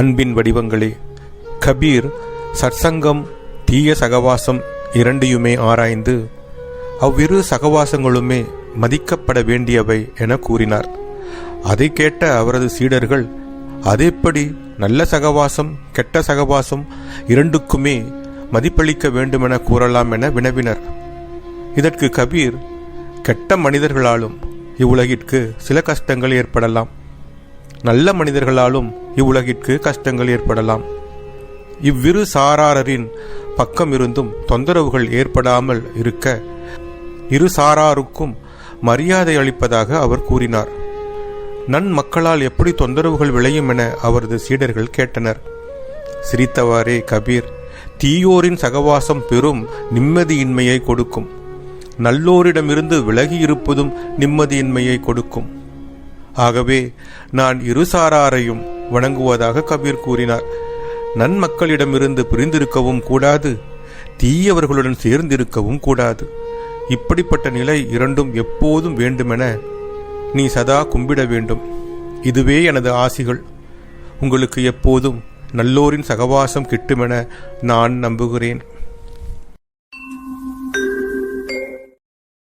அன்பின் வடிவங்களே கபீர் சற்சங்கம் தீய சகவாசம் இரண்டையுமே ஆராய்ந்து அவ்விரு சகவாசங்களுமே மதிக்கப்பட வேண்டியவை என கூறினார். அதை கேட்ட அவரது சீடர்கள் அதேப்படி நல்ல சகவாசம் கெட்ட சகவாசம் இரண்டுக்குமே மதிப்பளிக்க வேண்டுமென கூறலாம் என வினவினர். இதற்கு கபீர் கெட்ட மனிதர்களாலும் இவ்வுலகிற்கு சில கஷ்டங்கள் ஏற்படலாம். நல்ல மனிதர்களாலும் இவ்வுலகிற்கு கஷ்டங்கள் ஏற்படலாம். இவ்விரு சாராரின் பக்கம் இருந்தும் தொந்தரவுகள் ஏற்படாமல் இருக்க இரு சாராருக்கும் மரியாதை அளிப்பதாக அவர் கூறினார். நன்மக்களால் எப்படி தொந்தரவுகள் விளையும் என அவரது சீடர்கள் கேட்டனர். சிரித்தவாறே கபீர் தீயோரின் சகவாசம் பெரும் நிம்மதியின்மையை கொடுக்கும். நல்லோரிடமிருந்து விலகி இருப்பதும் நிம்மதியின்மையை கொடுக்கும். ஆகவே நான் இருசாராரையும் வணங்குவதாக கபீர் கூறினார். நன்மக்களிடமிருந்து பிரிந்திருக்கவும் கூடாது தீயவர்களுடன் சேர்ந்திருக்கவும் கூடாது. இப்படிப்பட்ட நிலை இரண்டும் எப்போதும் வேண்டுமென நீ சதா கும்பிட வேண்டும். இதுவே எனது ஆசிகள். உங்களுக்கு எப்போதும் நல்லோரின் சகவாசம் கிட்டுமென நான் நம்புகிறேன்.